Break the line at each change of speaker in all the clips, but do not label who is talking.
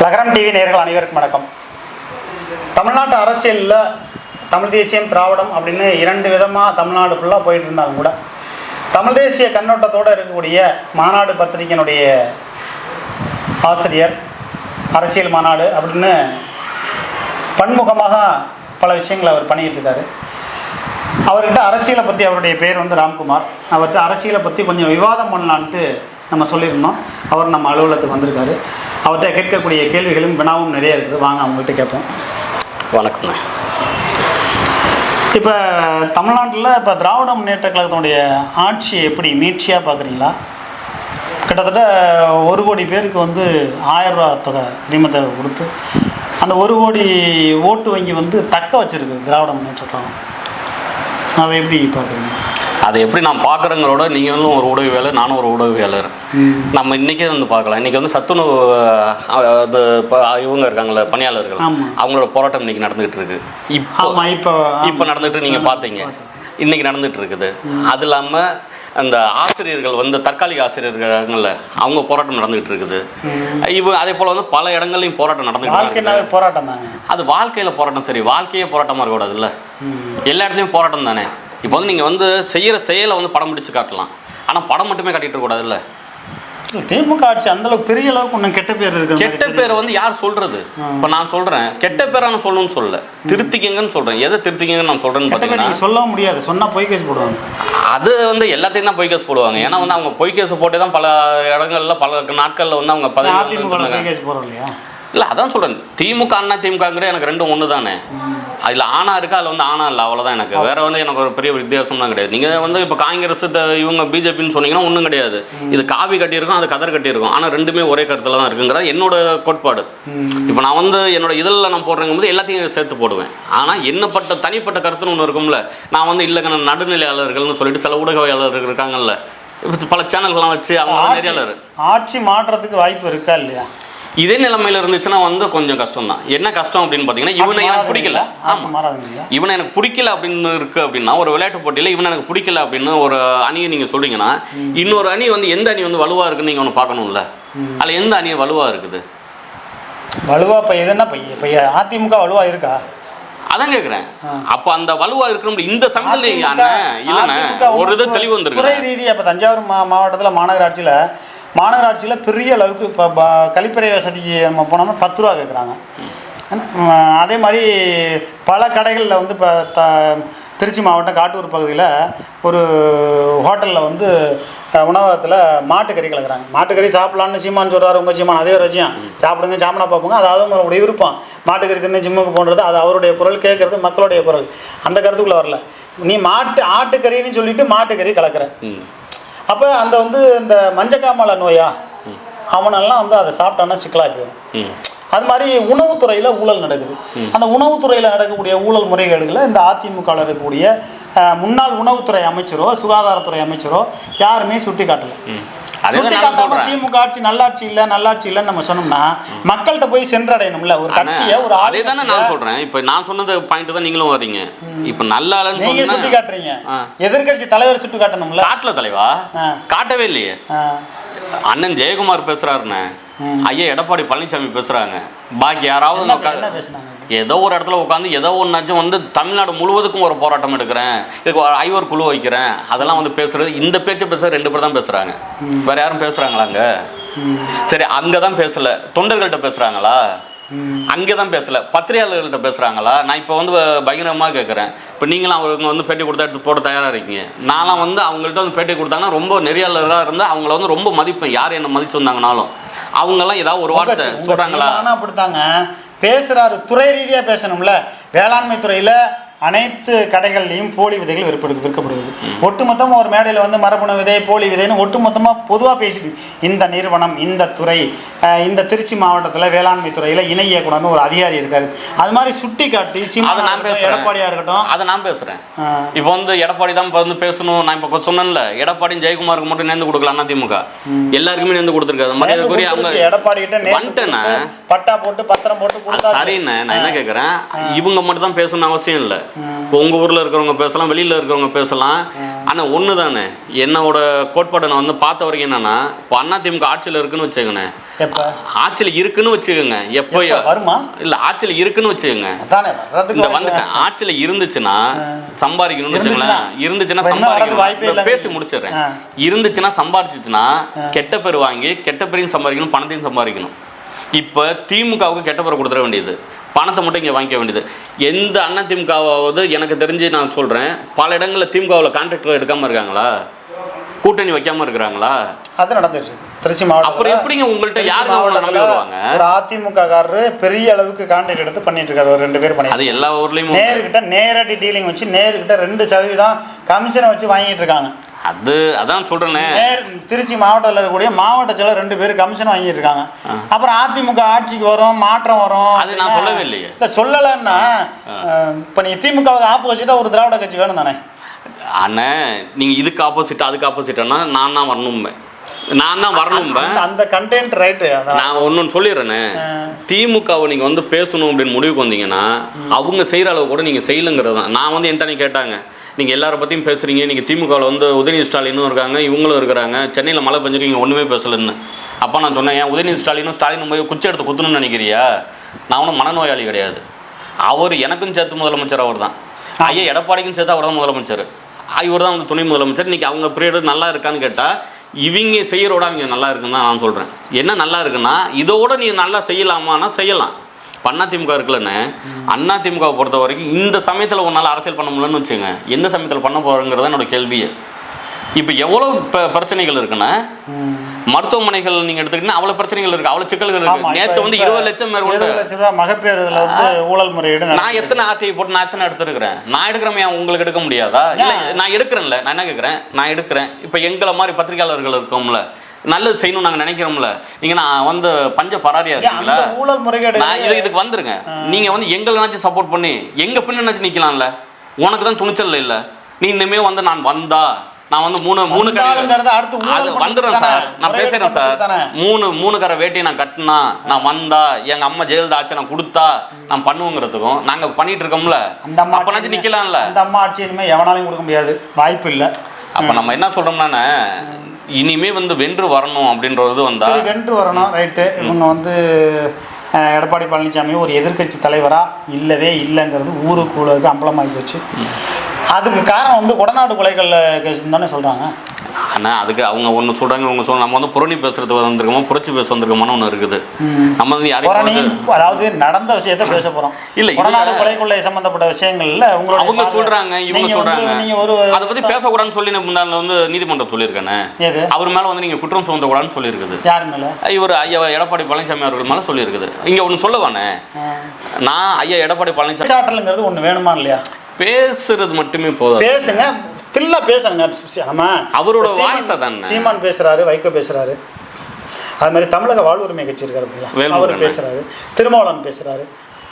லகரம் டிவி நேர்கள் அனைவருக்கும் வணக்கம். தமிழ்நாட்டு அரசியலில் தமிழ் தேசியம் திராவிடம் அப்படின்னு இரண்டு விதமாக தமிழ்நாடு ஃபுல்லாக போயிட்டு இருந்தாலும் கூட. தமிழ் தேசிய கண்ணோட்டத்தோடு இருக்கக்கூடிய மாநாடு பத்திரிகையினுடைய ஆசிரியர் அரசியல் மாநாடு அப்படின்னு பன்முகமாக பல விஷயங்களை அவர் பண்ணிக்கிட்டு இருக்காரு. அவர்கிட்ட அரசியலை பற்றி அவருடைய பேர் வந்து ராம்குமார். அவர்கிட்ட அரசியலை பற்றி கொஞ்சம் விவாதம் பண்ணலான்ட்டு நம்ம சொல்லியிருந்தோம். அவர் நம்ம அலுவலகத்துக்கு வந்திருக்காரு. அவர்கிட்ட கேட்கக்கூடிய கேள்விகளும் வினாவும் நிறைய இருக்குது. வாங்க அவங்கள்ட்ட கேட்போம்.
வணக்கம்ண்ணே
இப்போ தமிழ்நாட்டில் இப்போ திராவிட முன்னேற்ற கழகத்தினுடைய ஆட்சியை எப்படி மீட்சியாக பார்க்குறீங்களா கிட்டத்தட்ட ஒரு கோடி பேருக்கு வந்து ஆயிரம் ரூபா தொகை உரிமத்தை கொடுத்து அந்த ஒரு கோடி ஓட்டு வங்கி வந்து தக்க வச்சிருக்கு திராவிட முன்னேற்ற கழகம். அதை எப்படி பார்க்குறீங்க
அதை எப்படி நான் பார்க்குறேங்களோட நீங்களும் ஒரு உதவியாளர் நானும் ஒரு உதவியாளர் நம்ம இன்றைக்கே வந்து பார்க்கலாம். இன்றைக்கி வந்து சத்துணவு அது இவங்க இருக்காங்களே பணியாளர்கள். அவங்களோட போராட்டம் இன்றைக்கி நடந்துகிட்டு இருக்கு. இப்போ
இப்போ
நடந்துட்டு நீங்கள் பார்த்தீங்க. இன்றைக்கி நடந்துட்டு இருக்குது. அது இல்லாமல் அந்த ஆசிரியர்கள் வந்து தற்காலிக ஆசிரியர்கள்ல அவங்க போராட்டம் நடந்துகிட்டு இருக்குது. இவ அதே போல் வந்து பல இடங்கள்லையும் போராட்டம் நடந்துகிட்டு
போராட்டம்
அது வாழ்க்கையில் போராட்டம் சரி வாழ்க்கையே போராட்டமாக இருக்கக்கூடாதுல்ல. எல்லா இடத்துலையும் போராட்டம் தானே இப்போ வந்து நீங்கள் வந்து செய்கிற செயலை வந்து படம் பிடிச்சு காட்டலாம். ஆனால் படம் மட்டுமே காட்டிட்டு இருக்கக்கூடாதுல்ல
இல்ல, திமுக ஆட்சி அந்த அளவுக்கு பெரிய அளவுக்கு ஒன்றும் கெட்ட பேர் இருக்கு
கெட்ட பேரை வந்து யார் சொல்றது? இப்போ நான் சொல்கிறேன் கெட்ட பேரை நான் சொல்லணும்னு சொல்லல. திருத்திக்கங்கன்னு சொல்கிறேன் எதை திருத்திக்கங்கன்னு நான்
பேர்
பார்த்தீங்கன்னா
சொல்லவும் முடியாது. சொன்னால் பொய் கேஸ் போடுவாங்க.
அது வந்து எல்லாத்தையும் தான் பொய் கேஸ் போடுவாங்க. ஏன்னா வந்து அவங்க பொய் கேஸ் போட்டு தான் பல இடங்கள்ல பல நாட்களில் வந்து அவங்க பதவி
அதிமுக பொய் கேஸ் போடுறோம் இல்லையா
இல்லை அதான் சொல்கிறேன் திமுக அண்ணா திமுகங்கிற எனக்கு ரெண்டும் ஒன்று தானே அதில் ஆணா இருக்கா அதில் வந்து ஆணா இல்லை? அவ்வளோதான் எனக்கு. வேற வந்து எனக்கு ஒரு பெரிய வித்தியாசம்லாம் கிடையாது. நீங்கள் வந்து இப்போ காங்கிரஸ் இவங்க பிஜேபின்னு சொன்னீங்கன்னா ஒன்றும் கிடையாது. இது காவி கட்டியிருக்கும் அது கதர் கட்டியிருக்கும். ஆனால் ரெண்டுமே ஒரே கருத்தில் தான் இருக்குங்கிறது என்னோட கோட்பாடு. இப்போ நான் வந்து என்னோட இதில் நான் போடுறேங்கும் போது எல்லாத்தையும் சேர்த்து போடுவேன். ஆனால் என்னப்பட்ட தனிப்பட்ட கருத்துன்னு ஒன்று இருக்கும்ல. நான் வந்து இல்லைங்க நடுநிலையாளர்கள்னு சொல்லிட்டு சில ஊடகவியலாளர்கள் இருக்காங்கல்ல. பல சேனல்கள்லாம் வச்சு அவங்க நெறியாளர்.
ஆட்சி மாற்றத்துக்கு வாய்ப்பு இருக்கா இல்லையா?
இதே நிலைமையில இருந்துச்சுன்னா வந்து கொஞ்சம் கஷ்டம் தான் என்ன கஷ்டம் அப்படின்னு பார்த்தீங்கன்னா இவனை எனக்கு பிடிக்கல. இவனை எனக்கு பிடிக்கல அப்படின்னு இருக்கு அப்படின்னா ஒரு விளையாட்டு போட்டியில் இவனை எனக்கு பிடிக்கல அப்படின்னு ஒரு அணியை நீங்கள் சொல்றீங்கன்னா இன்னொரு அணி வந்து எந்த அணி வந்து வலுவா இருக்குன்னு நீங்கள் ஒன்று பார்க்கணும்ல? அதில் எந்த அணி வலுவா இருக்குது?
வலுவா இப்போ இப்போ இப்போ அதிமுக வலுவா இருக்கா?
அதான் கேட்குறேன். அப்போ அந்த வலுவா இருக்கணும் இந்த அண்ணன் இல்லைண்ணே ஒரு இது தெளிவு
துறை
வந்துருக்கு
ரீதியாக இப்போ தஞ்சாவூர் மா மாவட்டத்தில் மாநகராட்சியில் மாநகராட்சியில் பெரிய அளவுக்கு இப்போ ப- கழிப்பறை வசதிக்கு நம்ம போனோம்னா பத்து ரூபா கேட்குறாங்க அதே மாதிரி பல கடைகளில் வந்து இப்போ த திருச்சி மாவட்டம் காட்டூர் பகுதியில் ஒரு ஹோட்டலில் வந்து உணவகத்தில் மாட்டுக்கறி கலக்கிறாங்க. மாட்டுக்கறி சாப்பிட்லான்னு சீமான் சொல்கிறார் உங்கள் சீமான் அதே ஒரு விஷயம் சாப்பிடுங்க சாமனா பார்ப்போங்க அது அவங்களுடைய விருப்பம். மாட்டுக்கறி தின்னு ஜிம்முக்கு போன்றது அது அவருடைய குரல் கேட்குறது மக்களுடைய குரல். அந்த கருத்துக்குள்ளே வரல. நீ மாட்டு ஆட்டுக்கறின்னு சொல்லிட்டு மாட்டுக்கறி கலக்கிற. அப்போ அந்த வந்து இந்த மஞ்சக்காமலை நோயா அவனெல்லாம் வந்து அதை சாப்பிட்டான்னா சிக்கலாகி போயிடும். அது மாதிரி உணவுத்துறையில் ஊழல் நடக்குது. அந்த உணவுத்துறையில் நடக்கக்கூடிய ஊழல் முறைகேடுகளை இந்த அதிமுகவில் இருக்கக்கூடிய முன்னாள் உணவுத்துறை அமைச்சரோ சுகாதாரத்துறை அமைச்சரோ யாருமே சுட்டி காட்டல. திமுக ஆட்சி நல்லாட்சி இல்லை நல்லாட்சி இல்லைன்னு நம்ம சொன்னோம்னா மக்கள்கிட்ட போய் சென்றடையணும்ல. ஒரு கட்சியை ஒரு
அதே தானே நான் சொல்றேன். இப்போ நான் சொன்னது பாயிண்ட் தான் நீங்களும் வரீங்க இப்போ நல்லா
நீங்க சுட்டி காட்டுறீங்க
ஆ.
எதிர்க்கட்சி தலைவர் சுட்டி காட்டணும்ல
காட்டல தலைவா. காட்டவே இல்லையே. அண்ணன் ஜெயக்குமார் பேசுறாருண்ணே. ஐயா எடப்பாடி பழனிசாமி பேசுறாங்க. பாக்கி யாராவது ஏதோ ஒரு இடத்துல உட்காந்து ஏதோ ஒன்றாச்சும் வந்து தமிழ்நாடு முழுவதுக்கும் ஒரு போராட்டம் எடுக்கிறேன். இதுக்கு ஒரு ஐவர் குழு வைக்கிறேன். அதெல்லாம் வந்து பேசுறது இந்த பேச்சை பேச ரெண்டு பேர் தான் பேசுறாங்க. வேற யாரும் பேசுறாங்களாங்க சரி அங்கே தான் பேசல. தொண்டர்கள்ட்ட பேசுறாங்களா? அங்கே தான் பேசல. பத்திரிகையாளர்கள்ட்ட பேசுறாங்களா? நான் இப்போ வந்து பகிரங்கமாக கேட்குறேன் இப்போ நீங்களும் அவங்க வந்து பேட்டி கொடுத்தா எடுத்து போட தயாராக இருக்கீங்க. நான்லாம் வந்து அவங்கள்ட்ட வந்து பேட்டி கொடுத்தாங்கன்னா ரொம்ப நெறியாளர்களாக இருந்து அவங்கள வந்து ரொம்ப மதிப்பேன். யார் என்ன மதிச்சு வந்தாங்கனாலும். அவங்கெல்லாம் ஏதாவது ஒரு வார்த்தை சொல்கிறாங்களா
சீமானும் அப்படித்தாங்க. பேசுறாரு துறை ரீதியா பேசணும்ல. வேளாண்மை துறையில அனைத்து கடைகள்லையும் போலி விதைகள் விற்படு விற்கப்படுகிறது. ஒட்டுமொத்தமாக ஒரு மேடையில் வந்து மரபணு விதை போலி விதைன்னு ஒட்டுமொத்தமாக பொதுவாக பேசிட்டு இந்த நிறுவனம் இந்த துறை இந்த திருச்சி மாவட்டத்தில் வேளாண்மை துறையில் இணை இயக்குனர்னு ஒரு அதிகாரி இருக்காரு. அது மாதிரி சுட்டி காட்டி
அதை நான்
இருக்கட்டும்,
பேசுறேன்.
எடப்பாடியா இருக்கட்டும்.
அதை நான் பேசுறேன்.
அஹ்,
இப்போ வந்து எடப்பாடி தான் இப்போ வந்து பேசணும். நான் இப்போ சொன்னேன்ல எடப்பாடியும் ஜெயக்குமாருக்கு மட்டும் நேர்ந்து கொடுக்கல அதிமுக எல்லாருக்குமே நேர்ந்து கொடுத்துருக்காது மரியாதைக்குரிய அவங்க
எடப்பாடி கிட்ட. கொடுத்து, பட்டா போட்டு பத்திரம் போட்டு
சரிண்ணே. நான் என்ன கேட்குறேன் இவங்க மட்டும் தான் பேசணும்னு அவசியம் இல்லை. இப்போ உங்கள் ஊரில் இருக்கிறவங்க பேசலாம் வெளியில் இருக்கிறவங்க பேசலாம். ஆனால் ஒன்று தானே என்னோட கோட்பாடை நான் வந்து பார்த்த வரைக்கும் என்னன்னா இப்போ அதிமுக ஆட்சியில் இருக்குன்னு வச்சுக்கோண்ணே ஆட்சியில் இருக்குன்னு வச்சுக்கோங்க. எப்போ?
வருமா?
இல்லை ஆட்சியில் இருக்குன்னு வச்சுக்கோங்க. இந்த வந்துட்டேன். ஆட்சியில் இருந்துச்சுன்னா சம்பாதிக்கணும்னு? வச்சுங்களேன் இருந்துச்சுன்னா? சம்பாதிக்கணும். பேசி முடிச்சிடுறேன். இருந்துச்சுன்னா சம்பாதிச்சுச்சுன்னா கெட்ட பேர் வாங்கி கெட்ட பேரையும் சம்பாதிக்கணும் பணத்தையும் சம்பாதிக்கணும். இப்போ திமுகவுக்கு கெட்ட பேர் கொடுத்துட வேண்டியது. பணத்தை மட்டும் இங்கே வாங்கிக்க வேண்டியது. எந்த அண்ணா திமுகவாவது எனக்கு தெரிஞ்சு நான் சொல்கிறேன் பல இடங்களில் திமுகவில் கான்ட்ராக்டர் எடுக்காமல் இருக்காங்களா? கூட்டணி வைக்காம இருக்கிறாங்களா?
அது நடந்துட்டு இருக்கு திருச்சி மாவட்டத்தில்
அப்புறம் எப்படிங்க உங்கள்கிட்ட உங்களை நம்பி
மாவட்டத்துல
வருவாங்க?
ஒரு அதிமுக காரரு பெரிய அளவுக்கு கான்ட்ராக்ட் எடுத்து பண்ணிட்டு இருக்காரு. ஒரு ரெண்டு பேர் பண்ணி
அது எல்லா ஊர்லேயும்
நேருக்கிட்ட நேரடி டீலிங் வச்சு நேருக்கிட்ட ரெண்டு சதவீதம் கமிஷனை வச்சு வாங்கிட்டு இருக்காங்க.
அது அதான் சொல்கிறேன்னே
நேர் திருச்சி மாவட்டத்தில் இருக்கக்கூடிய மாவட்ட செயலர் ரெண்டு பேர் கமிஷன் வாங்கிட்டு இருக்காங்க. அப்புறம் அதிமுக ஆட்சிக்கு வரும் மாற்றம் வரும்.
அது நான் சொல்லவே இல்லையே.
இல்லை சொல்லலைன்னா இப்போ நீ திமுகவுக்கு ஆப்போசிட்டாக ஒரு திராவிட கட்சி வேணும் தானே
அண்ணே நீங்கள் இதுக்கு ஆப்போசிட் அதுக்கு ஆப்போசிட்னா நான் தான் வரணும் நான் தான் வரணும்
அந்த- கண்டென்ட் ரைட்டு
நான் ஒன்று சொல்லிடுறேனே. திமுகவை நீங்கள் வந்து பேசணும் அப்படின்னு முடிவுக்கு வந்தீங்கன்னா அவங்க செய்கிற அளவு கூட நீங்கள் செய்யலுங்கிறது தான். நான் வந்து என்கிட்ட கேட்டாங்க நீங்கள் எல்லாரை பற்றியும் பேசுகிறீங்க நீங்கள் திமுகவில் வந்து உதயநிதி ஸ்டாலினும் இருக்காங்க இவங்களும் இருக்கிறாங்க சென்னையில் மழை பெஞ்சிருக்கீங்க ஒன்றுமே பேசலன்னு. அப்போ நான் சொன்னேன் ஏன் உதயநிதி ஸ்டாலினும் ஸ்டாலினும் போய் குச்சி எடுத்து குத்தணும்னு நினைக்கிறியா நான் ஒன்றும் மனநோயாளி கிடையாது. அவர் எனக்கும் சேர்த்து முதலமைச்சர் அவர் தான் ஐயா எடப்பாடிக்கும் சேர்த்து அவர் தான் முதலமைச்சர். இவர் தான் வந்து துணை முதலமைச்சர். இன்னைக்கு அவங்க பீரியடு நல்லா இருக்கான்னு கேட்டால் இவங்க செய்கிறோட அவங்க நல்லா இருக்குன்னு தான் நான் சொல்கிறேன் என்ன நல்லா இருக்குன்னா இதோட நீ நல்லா செய்யலாமான்னா செய்யலாம். இப்போ அண்ணா திமுக இருக்குல்லண்ணே. அண்ணா திமுகவை பொறுத்த வரைக்கும் இந்த சமயத்தில் உன்னால் அரசியல் பண்ண முடியலன்னு வச்சுங்க எந்த சமயத்தில் பண்ண போகிறங்கிறது என்னோட கேள்வியே. இப்போ எவ்வளோ பிரச்சனைகள் இருக்குன்னா மருத்துவமனைகள் நீங்கள் எடுத்துக்கிட்டீங்கன்னா அவ்வளோ பிரச்சனைகள் இருக்குது அவ்வளோ சிக்கல்கள் நேற்று
இப்ப-
வந்து இருபது லட்சம் மேற்கொண்டு
இருபது லட்ச ரூபா மகப்பேறு இதில் வந்து ஊழல் முறையீடு
நான். எத்தனை ஆர்டிஐ போட்டு நான் எத்தனை எடுத்துருக்கிறேன்? நான் எடுக்கிறமே உங்களுக்கு எடுக்க முடியாதா? இல்லை நான் எடுக்கிறேன்ல. நான் என்ன கேட்குறேன் நான் எடுக்கிறேன். இப்போ எங்களை மாதிரி பத்திரிகையாளர்கள் இருக்கோம்ல நல்லது செய்யணும்னு நாங்கள் நினைக்கிறோம்ல நீங்கள் நான் வந்து பஞ்ச பராரியா இருக்கீங்களா?
ஊழல் முறைகேடு
நான் இது இதுக்கு வந்துருங்க. நீங்கள் வந்து எங்களைனாச்சும் சப்போர்ட் பண்ணி எங்கள் பின்னாச்சும் நிற்கலாம்ல உனக்கு தான் துணிச்சல் இல்லை. நீ இனிமே வந்து நான் வந்தா நான் வந்து மூணு மூணு
அடுத்து
அது வந்துடுறேன்? சார். நான் பேசுறேன் சார்? மூணு மூணு கரை வேட்டியை நான் கட்டினா நான் வந்தா எங்க அம்மா ஜெயலலிதா ஆச்சு நான் கொடுத்தா நான் பண்ணுவோங்கிறதுக்கும் நாங்க பண்ணிட்டு இருக்கோம்ல.
அந்த அம்மா
அப்பனாச்சும் நிக்கலாம்ல.
அந்த அம்மா ஆட்சி இனிமேல் எவனாலையும் கொடுக்க முடியாது. வாய்ப்பு இல்லை.
அப்ப நம்ம என்ன சொல்றோம்னா இனிமே வந்து வென்று வரணும் அப்படின்றது வந்தா
வென்று வரணும். ரைட்டு. இவங்க வந்து எடப்பாடி பழனிசாமி ஒரு எதிர்க்கட்சி தலைவராக இல்லவே இல்லைங்கிறது ஊருக்கு ஊழலுக்கு அம்பலமாகி போச்சு. அதுக்கு காரணம் வந்து கொடநாடு கொலைகள் கேஸ் தானே சொல்கிறாங்க
ஆனா அதுக்கு அவங்க ஒண்ணு சொல்றாங்க இவங்க சொல்றாங்க நம்ம வந்து புரணி பேசுறதுக்கு வந்திருக்கோமோ புரட்சி பேச வந்திருக்கோமோன்னு ஒண்ணு இருக்குது. நம்ம வந்து யாரையும்
அதாவது நடந்த விஷயத்த பேச போகிறோம்
இல்ல,
கொடநாடு கொலை கொள்ளை சம்பந்தப்பட்ட விஷயங்கள்ல உங்களோட
அவங்க சொல்றாங்க இவங்க
நீங்க வந்து-
சொல்றாங்க.
நீங்க ஒரு
அதை பத்தி பேசக்கூடாதுன்னு சொல்லி முன்னாள் வந்து நீதிமன்றம் சொல்லியிருக்கானே. அவர் மேல வந்து நீங்க குற்றம் சுமத்தக்கூடாதுன்னு சொல்லியிருக்குது.
யார் மேலே?
இவர் ஐயா எடப்பாடி பழனிசாமி அவர்கள் மேலே சொல்லியிருக்குது. இங்கே ஒன்று சொல்லுவானே நான் ஐயா எடப்பாடி பழனிசாமி
சாட்டலுங்கிறது ஒன்று வேணுமா இல்லையா?
பேசுறது மட்டுமே போதும்
பேசுங்க தில்லா நம்ம
அவரோட voice அதானே?
சீமான் பேசுறாரு வைகோ பேசுறாரு. அது மாதிரி தமிழக வாழ்வுரிமை கட்சி இருக்காரு பார்த்தீங்களா? அவர் பேசுறாரு. திருமாவளவன் பேசுறாரு.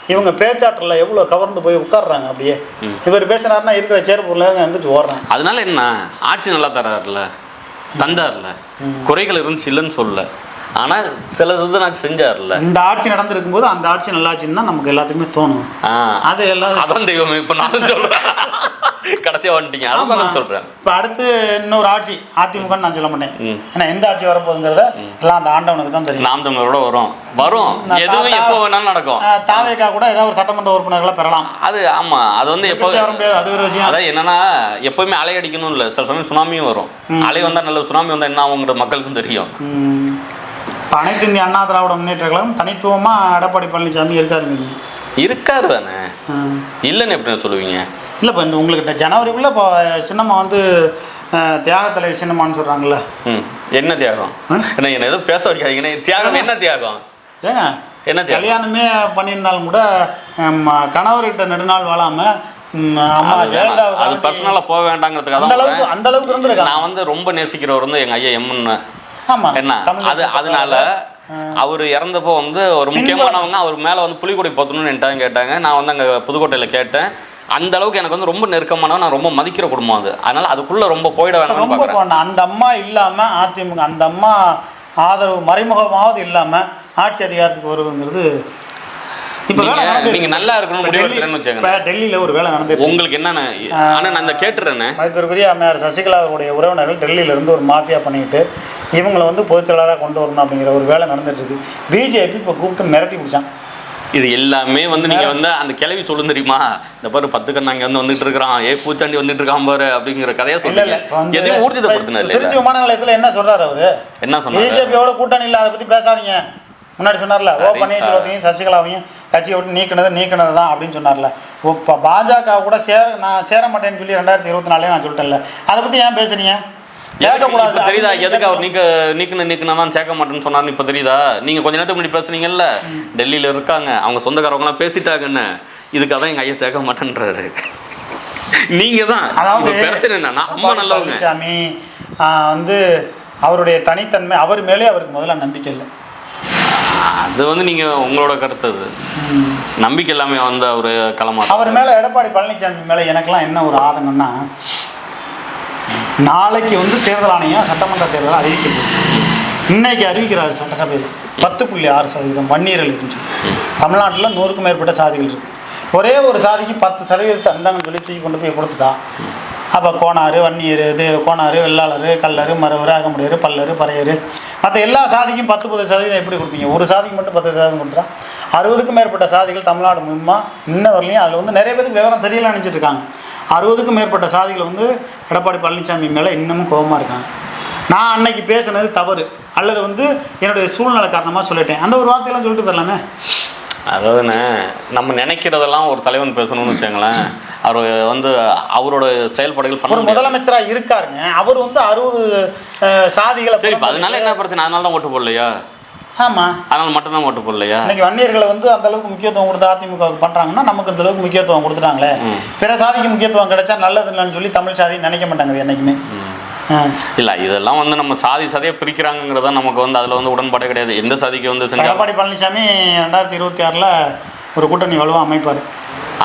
இவங்க பேச்சாற்றல எவ்வளோ கவர்ந்து போய் உட்கார்றாங்க அப்படியே. இவர் பேசுனாருன்னா இருக்கிற சேருப்பூர்ல எழுந்துச்சு ஓடுறாங்க
அதனால என்ன? ஆட்சி நல்லா தராருல தந்தார்ல. குறைகள் இருந்துச்சு இல்லைன்னு சொல்லல. ஆனா சில இது நான் செஞ்சார்ல.
இந்த ஆட்சி நடந்திருக்கும் போது அந்த ஆட்சி நல்லாச்சுன்னு தான் நமக்கு எல்லாத்துக்குமே தோணும். அது எல்லாம்
அதான் தெய்வம் இப்போ நான் சொல்றேன். கடைசியா வந்துட்டீங்க. அதான் நான் சொல்றேன்.
இப்போ அடுத்து இன்னொரு ஆட்சி அதிமுகன்னு நான் சொல்ல மாட்டேன். ஏன்னா எந்த ஆட்சி வரப்போகுதுங்கிறத எல்லாம் அந்த ஆண்டவனுக்கு தான் தெரியும்.
நாம் தமிழரோட வரும். வரும். எதுவும் எப்போ வேணாலும் நடக்கும்.
தாவேக்கா கூட ஏதாவது ஒரு சட்டமன்ற உறுப்பினர்களை பெறலாம்.
அது ஆமா. அது வந்து எப்போ
வர முடியாது. அது ஒரு விஷயம்.
அதான் என்னன்னா எப்பவுமே அலை அடிக்கணும் இல்லை சில சமயம் சுனாமியும் வரும். அலை வந்தா நல்ல சுனாமி வந்தா என்ன ஆகுங்கிறது மக்களுக்கும் தெரியும்.
அனைத்து இந்திய அண்ணா திராவிட முன்னேற்ற கழகம் தனித்துவமாக எடப்பாடி பழனிசாமி இருக்காருங்க
இருக்காரு தானே? இல்லைன்னு எப்படி சொல்லுவீங்க?
இல்லை இப்போ இந்த உங்கள்கிட்ட ஜனவரிக்குள்ளே இப்போ சின்னம்மா வந்து அஹ், தியாக தலைவி சின்னம்மான்னு சொல்கிறாங்கல்ல
ம். என்ன தியாகம்? என்ன என்ன எதுவும் பேச வைக்காதீங்க தியாகம் என்ன தியாகம்?
ஏங்க
என்ன
கல்யாணமே பண்ணியிருந்தாலும் கூட கணவர்கிட்ட நெடுநாள் வாழாமல் அம்மா
அது பர்சனலாக போக வேண்டாங்கிறதுக்காக
அந்த அளவுக்கு இருந்திருக்காங்க
நான் வந்து ரொம்ப நேசிக்கிறவர் வந்து எங்க ஐயா எம்என்
ஆமா
என்ன? அது அதனால அவர் இறந்தப்போ வந்து ஒரு முக்கியமானவங்க அவர் மேலே வந்து புலிக்கொடி பத்தணும்னு கேட்டாங்க. நான் வந்து அங்கே புதுக்கோட்டையில் கேட்டேன். அந்த அளவுக்கு எனக்கு வந்து ரொம்ப நெருக்கமானவன் நான் ரொம்ப மதிக்கிற குடும்பம் அது. அதனால அதுக்குள்ள ரொம்ப போயிட வேணாம்னு
ரொம்ப அந்த அம்மா இல்லாமல் அதிமுக அந்த அம்மா ஆதரவு மறைமுகமாவது இல்லாமல் ஆட்சி அதிகாரத்துக்கு வருவதுங்கிறது இப்போ வேலை
நீங்க-
நடந்துட்டு
நீங்க
இருக்கு.
நல்லா இருக்கணும்னு
இப்ப டெல்லியில ஒரு வேலை இருக்கு.
உங்களுக்கு என்னென்ன ஆனா நான் அந்த கேட்டுறேன்னு
மதிப்பிற்குரிய அம்மையார் சசிகலா அவருடைய உறவினர்கள் டெல்லியில இருந்து ஒரு மாஃபியா பண்ணிட்டு இவங்களை வந்து பொதுச்செயலாளராக கொண்டு வரணும் அப்படிங்கிற ஒரு வேலை நடந்துட்டு இருக்கு. பிஜேபி இப்போ கூப்பிட்டு மிரட்டி பிடிச்சான்.
இது எல்லாமே வந்து நீங்க வந்து அந்த கிளவி சொல்லு தெரியுமா? இந்த பாரு பத்து கண்ணாங்க வந்து வந்துட்டு இருக்கிறான். ஏ பூச்சாண்டி வந்துட்டு இருக்கான் பாரு அப்படிங்கிற கதையா சொல்லுங்க எதையும் ஊர்ஜிதப்படுத்தினார்
திருச்சி விமான நிலையத்துல என்ன சொல்றாரு அவரு?
என்ன சொன்னாரு?
பிஜேபியோட கூட்டணி இல்ல அதை பத்தி பேசாதீங்க. முன்னாடி சொன்னார்ல ஓ பன்னீர்செல்வத்தையும் சசிகலாவையும் கட்சியை விட்டு நீக்கினது நீக்கினது தான் அப்படின்னு சொன்னார்ல. இப்போ பாஜக கூட சேர நான் சேர மாட்டேன்னு சொல்லி ரெண்டாயிரத்தி இருபத்தி நாலே நான் சொல்லிட்டேன்ல. அதை பத்தி ஏன் பேசுறீங்க? கேட்கக்கூடாது
தெரியுதா எதுக்கு அவர் நீக்க நீக்கின நீக்கினா தான் சேர்க்க மாட்டேன்னு சொன்னார்னு இப்ப தெரியுதா? நீங்க கொஞ்ச நேரத்துக்கு முன்னாடி பேசுனீங்கல்ல. டெல்லியில இருக்காங்க. அவங்க சொந்தக்காரவங்க எல்லாம் பேசிட்டாங்கன்னு இதுக்கு அதான் எங்க ஐயா சேர்க்க மாட்டேன்றாரு. நீங்க தான்
அதாவது
பிரச்சனை என்னன்னா அம்மா நல்லவங்க.
ஆ, வந்து அவருடைய தனித்தன்மை அவர் மேலே அவருக்கு முதல்ல நம்பிக்கை இல்லை.
அது வந்து நீங்க உங்களோட கருத்து அது. நம்பிக்கை எல்லாமே வந்து அவரு களமா
அவர் மேலே எடப்பாடி பழனிசாமி மேலே எனக்கெல்லாம் என்ன ஒரு ஆதங்கம்னா நாளைக்கு வந்து தேர்தல் ஆணையம் சட்டமன்ற தேர்தல் அறிவிக்கிறது. இன்னைக்கு அறிவிக்கிறார் சட்டசபையில். பத்து புள்ளி ஆறு சதவீதம் வன்னியர்கள் இருக்குன்னு தமிழ்நாட்டில் நூறுக்கும் மேற்பட்ட சாதிகள் இருக்கு. ஒரே ஒரு சாதிக்கு பத்து சதவீதத்தை அந்தாங்கன்னு சொல்லி தூக்கி கொண்டு போய் கொடுத்துட்டா அப்போ கோணாறு வன்னியர் இது கோணாறு வெள்ளாளர் கல்லர் மரவர் அகமுடையர் பல்லர் பறையர். மற்ற எல்லா சாதிக்கும் பத்து பத்து சதவீதம் எப்படி கொடுப்பீங்க? ஒரு சாதிக்கு மட்டும் பத்து சதவீதம் கொடுத்துறா அறுபதுக்கும் மேற்பட்ட சாதிகள் தமிழ்நாடு மூலமாக இன்ன வரலையும் அதில் வந்து நிறைய பேருக்கு விவரம் தெரியல நினச்சிட்டு இருக்காங்க அறுபதுக்கும் மேற்பட்ட சாதிகள் வந்து எடப்பாடி பழனிசாமி மேலே இன்னமும் கோபமாக இருக்காங்க. நான் அன்னைக்கு பேசுனது தவறு. அல்லது வந்து என்னுடைய சூழ்நிலை காரணமாக சொல்லிட்டேன். அந்த ஒரு வார்த்தையெல்லாம் சொல்லிட்டு போயிடலாமே.
அதாவதுண்ணே நம்ம நினைக்கிறதெல்லாம் ஒரு தலைவன் பேசணும்னு வச்சுங்களேன் அவர் வந்து அவரோட செயல்பாடுகள் பண்ண.
முதலமைச்சராக இருக்காருங்க. அவர் வந்து அறுபது சாதிகளை
சரி அதனால என்ன பிரச்சனை? அதனால தான் ஓட்டு போடலையா?
ஆமாம்
அதனால மட்டும்தான் ஓட்டு போடலையா?
இன்னைக்கு வன்னியர்களை வந்து அந்த அளவுக்கு முக்கியத்துவம் கொடுத்து அதிமுகவுக்கு பண்ணுறாங்கன்னா நமக்கு அந்த அளவுக்கு முக்கியத்துவம் கொடுத்துட்டாங்களே. பிற சாதிக்கு முக்கியத்துவம் கிடைச்சா நல்லது இல்லைன்னு சொல்லி தமிழ் சாதி நினைக்க மாட்டாங்க என்னைக்குமே. ஆ.
இல்ல இதெல்லாம் வந்து நம்ம சாதி சாதியா பிரிக்கிறாங்கிறதா நமக்கு வந்து அதுல வந்து உடன்பாடே கிடையாது. எந்த சாதிக்கு வந்து செஞ்சா
எடப்பாடி பழனிசாமி ரெண்டாயிரத்தி இருபத்தி ஆறில் ஒரு கூட்டணி வலுவாக அமைப்பார்.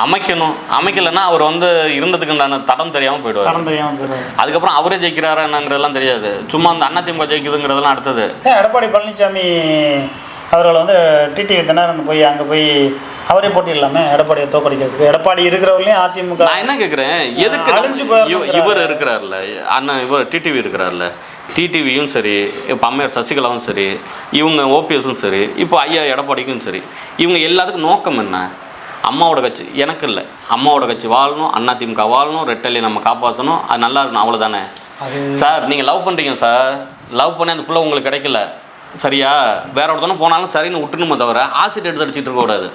அமைக்கணும். அமைக்கலைன்னா அவர் வந்து இருந்ததுக்கு தடம் தெரியாம போயிடுவார்.
தடம் தெரியாமல் போயிடுவார்.
அதுக்கப்புறம் அவரே ஜெயிக்கிறாரா என்னங்கிறதெல்லாம் தெரியாது. சும்மா அந்த அதிமுக ஜெயிக்குதுங்கிறதெல்லாம் அடுத்தது.
எடப்பாடி பழனிசாமி அவர்கள் வந்து டிடிவி தினகரன் போய் அங்கே போய் அவரே போட்டிடலாமே எடப்பாடியை தோக்கடிக்கிறதுக்கு. எடப்பாடி இருக்கிறவர்களையும் அதிமுக
நான் என்ன கேக்குறேன்? எதுக்கு
அழிஞ்சு.
இவர் இருக்கிறார்ல அண்ணன் இவர் டிடிவி இருக்கிறார்ல. டிடிவியும் சரி இப்போ அம்மையார் சசிகலாவும் சரி இவங்க ஓபிஎஸும் சரி இப்போ ஐயா எடப்பாடிக்கும் சரி இவங்க எல்லாத்துக்கும் நோக்கம் என்ன? அம்மாவோட கட்சி. எனக்கு இல்லை. அம்மாவோட கட்சி வாழணும் அண்ணா திமுக வாழணும் ரெட்டலை நம்ம காப்பாற்றணும் அது நல்லா இருக்கணும் அவ்வளோதானே சார் நீங்கள் லவ் பண்ணுறீங்க சார். லவ் பண்ணி அந்த பிள்ளை உங்களுக்கு கிடைக்கல. சரியா? வேற ஒருத்தனும் போனாலும் சரின்னு விட்டுணுமே தவிர ஆசிட் எடுத்து அடிச்சிட்டு இருக்கக்கூடாது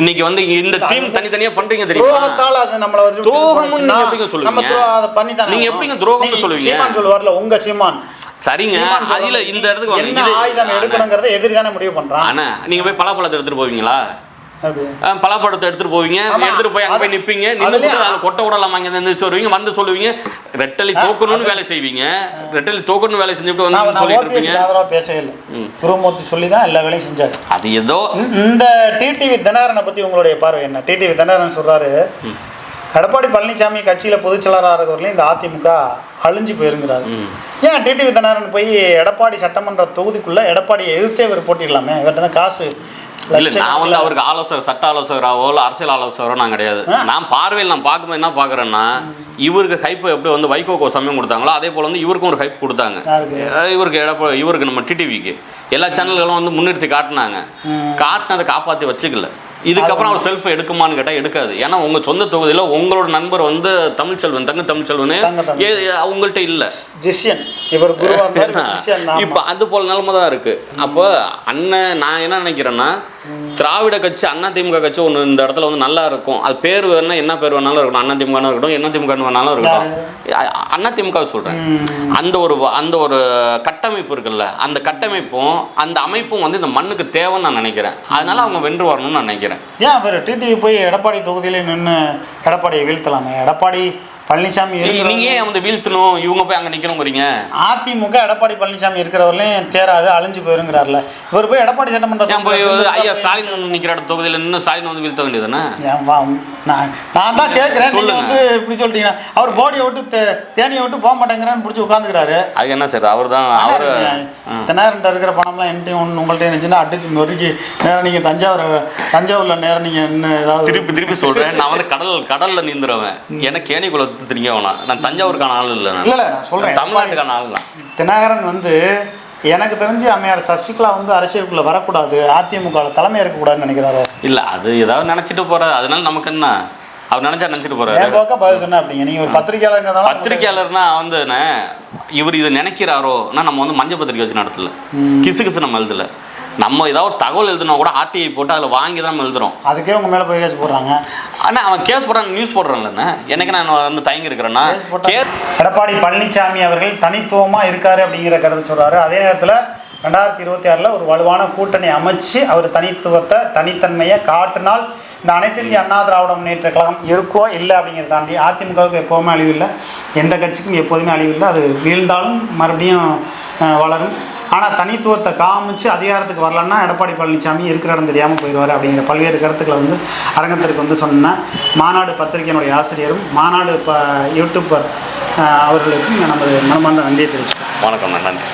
இன்னைக்கு வந்து இந்த டீம் தனித்தனியா பண்றீங்க தெரியுமா
துரோகத்தால் அது நம்மளை வந்து
துரோகம்னு நீங்க எப்படிங்க சொல்லுவீங்க?
அதை பண்ணி தானே
நீங்க. எப்படிங்க துரோகம்னு சொல்லுவீங்க?
சீமான் சொல்லுவார்ல உங்க சீமான்
சரிங்க அதுல இந்த இடத்துக்கு.
என்ன ஆயுதம் எடுக்கணுங்கிறத எதிரி தானே முடிவு பண்றான்
அண்ணா நீங்க போய் பலாப்பழத்தை எடுத்துட்டு போவீங்களா பலாப்பழத்தை எடுத்துட்டு போவீங்க. எடுத்துட்டு போய் அங்க போய் நிப்பீங்க. நின்று அதில் கொட்டை விடலாம் அங்கே எந்திரிச்சு வருவீங்க. வந்து சொல்லுவீங்க ரெட்டலி தோக்கணும்னு வேலை செய்வீங்க. ரெட்டலி தோக்கணும்னு வேலை செஞ்சுட்டு வந்து சொல்லிட்டு இருப்பீங்க.
பேசவே இல்லை. குருமூர்த்தி சொல்லி தான் எல்லா வேலையும் செஞ்சாரு.
அது ஏதோ
இந்த டிடிவி தினகரனை பத்தி உங்களுடைய பார்வை என்ன? டிடிவி தினகரன் சொல்றாரு எடப்பாடி பழனிசாமி கட்சியில பொதுச்செயலாளராக இருக்கிறவர்களையும் இந்த அதிமுக அழிஞ்சு போயிருங்கிறாரு. ஏன் டிடிவி தினகரன் போய் எடப்பாடி சட்டமன்ற தொகுதிக்குள்ள எடப்பாடியை எதிர்த்தே இவர் போட்டிடலாமே? இவர்கிட்ட காசு
இல்ல நான் வந்து அவருக்கு ஆலோசகர் சட்ட ஆலோசகராவோ இல்ல அரசியல் ஆலோசகரோ நான் கிடையாது. நான் பார்வையில் நான் பார்க்கும்போது என்ன பார்க்குறேன்னா இவருக்கு ஹைப் எப்படி வந்து வைகோக்கு சமயம் கொடுத்தாங்களோ அதே போல வந்து இவருக்கும் ஒரு ஹைப் கொடுத்தாங்க. இவருக்கு எடப்பா இவருக்கு நம்ம டிடிவிக்கு எல்லா சேனல்களும் வந்து முன்னிறுத்தி காட்டினாங்க. காட்டினதை காப்பாற்றி வச்சுக்கல. இதுக்கப்புறம் அவர் செல்ஃப் எடுக்குமான்னு கேட்டால் எடுக்காது. ஏன்னா உங்க சொந்த தொகுதியில் உங்களோட நண்பர் வந்து தங்க தமிழ்ச்செல்வன்
தங்க தமிழ்ச்செல்வன்.
ஏ- அவங்கள்ட்ட இல்லை.
ஜிஷ்யன். இவர்
இப்போ அது போல நிலைமை தான் இருக்கு. அப்போ அண்ணன் நான் என்ன நினைக்கிறேன்னா திராவிட கட்சி அண்ணா திமுக கட்சி ஒன்று இந்த இடத்துல வந்து நல்லா இருக்கும். அது பேர் வேணா என்ன பேர் வேணாலும் இருக்கட்டும் அண்ணா திமுக இருக்கட்டும் என்ன திமுக வேணாலும் இருக்கட்டும் அண்ணா திமுக சொல்றேன். அந்த ஒரு அந்த ஒரு கட்டமைப்பு இருக்குல்ல அந்த கட்டமைப்பும் அந்த அமைப்பும் வந்து இந்த மண்ணுக்கு தேவைன்னு நான் நினைக்கிறேன். அதனால அவங்க வென்று வரணும்னு நான் நினைக்கிறேன்.
ஏன் அவர் டிடிவி போய் எடப்பாடி தொகுதியில நின்று எடப்பாடியை வீழ்த்தலாமே? எடப்பாடி பழனிசாமி
நீங்க ஏன் வந்து வீழ்த்தணும்? இவங்க போய் அங்க நிக்கணுங்கிறீங்க?
அதிமுக எடப்பாடி பழனிசாமி இருக்கிறவர்களையும் தேராது அழிஞ்சு போயிருங்கிறார்ல. இவர் போய் எடப்பாடி சட்டமன்ற
ஏன் போய் ஐயா ஸ்டாலின் நிக்கிற இடத்து தொகுதியில நின்று ஸ்டாலின் வந்து வீழ்த்த வேண்டியதுதானே?
நான் நான் தான் கேட்குறேன் நீங்கள். வந்து இப்படி சொல்லிட்டீங்கன்னா அவர் போடியை விட்டு தேனியை விட்டு போக மாட்டேங்கிறேன்னு பிடிச்சி உட்காந்துக்கிறாரு
அதுக்கு என்ன சார்? அவர் தான் அவரு
தென்னாயிரம் இருக்கிற பணம்லாம் என்கிட்ட ஒன்று உங்கள்கிட்ட இருந்துச்சுன்னா அடிச்சு நொறுக்கி நேரம் நீங்கள் தஞ்சாவூர் தஞ்சாவூரில் நேரம் நீங்கள் என்ன ஏதாவது
திருப்பி திருப்பி சொல்றேன். நான் வந்து கடல் கடல்ல நீந்துறவன். எனக்கு கேணிக்குள்ள திரிங்க வேணாம் நான் தஞ்சாவூருக்கான ஆள் இல்லை
இல்லை நான் சொல்கிறேன்
தமிழ்நாட்டுக்கான ஆள் தான்
தினகரன் வந்து எனக்கு தெரிஞ்சு அம்மையார் சசிகலா வந்து அரசியலுக்குள்ளே வரக்கூடாது. அதிமுக தலைமை இருக்கக்கூடாதுன்னு நினைக்கிறாரு.
இல்ல அது ஏதாவது நினைச்சிட்டு போறாரு. அதனால நமக்கு என்ன? அவர் நினைச்சா நினைச்சிட்டு போறாரு.
பதில் சொன்னேன் அப்படிங்க நீங்கள் ஒரு பத்திரிகையாளங்கிறதால
பத்திரிக்கையாளர்னா வந்து என்ன? இவர் இதை நினைக்கிறாரோ? நம்ம வந்து மஞ்சள் பத்திரிக்கை வச்சு நடத்தல. கிசு கிசு நம்ம எழுதல. நம்ம ஏதாவது ஒரு தகவல் எழுதுனா கூட ஆர்டிஐ போட்டு அதில் வாங்கி தான் நம்ம எழுதுறோம்.
அதுக்கே உங்கள் மேலே போய் கேஸ் போடுறாங்க.
ஆனா அவன் கேஸ் போடுறான் நியூஸ் போடுறான்லண்ணே எனக்கு நான் வந்து தயங்கி இருக்கிறேன்னா
எடப்பாடி பழனிசாமி அவர்கள் தனித்துவமாக இருக்காரு அப்படிங்கிற கருத்து சொல்றாரு. அதே நேரத்தில் ரெண்டாயிரத்தி இருபத்தி ஆறில் ஒரு வலுவான கூட்டணி அமைச்சு அவர் தனித்துவத்தை தனித்தன்மையை காட்டினால் இந்த அனைத்து இந்திய அண்ணா திராவிட முன்னேற்ற கழகம் இருக்கோ இல்லை அப்படிங்கிறத தாண்டி அதிமுகவுக்கு எப்போவுமே அழிவு இல்லை. எந்த கட்சிக்கும் எப்போதுமே அழிவு இல்லை. அது வீழ்ந்தாலும் மறுபடியும் வளரும். ஆனால் தனித்துவத்தை காமிச்சு அதிகாரத்துக்கு வரலன்னா எடப்பாடி பழனிசாமி இருக்கிற இடம் தெரியாமல் போயிடுவார் அப்படிங்கிற பல்வேறு கருத்துக்களை வந்து அரங்கத்திற்கு வந்து சொன்னேன். மாநாடு பத்திரிகையினுடைய ஆசிரியரும் மாநாடு ப யூடியூப்பர் அவர்களுக்கும் நமது மனமார்ந்த நன்றியை தெரிவிச்சுக்கிறேன்.
வணக்கம் நன்றி.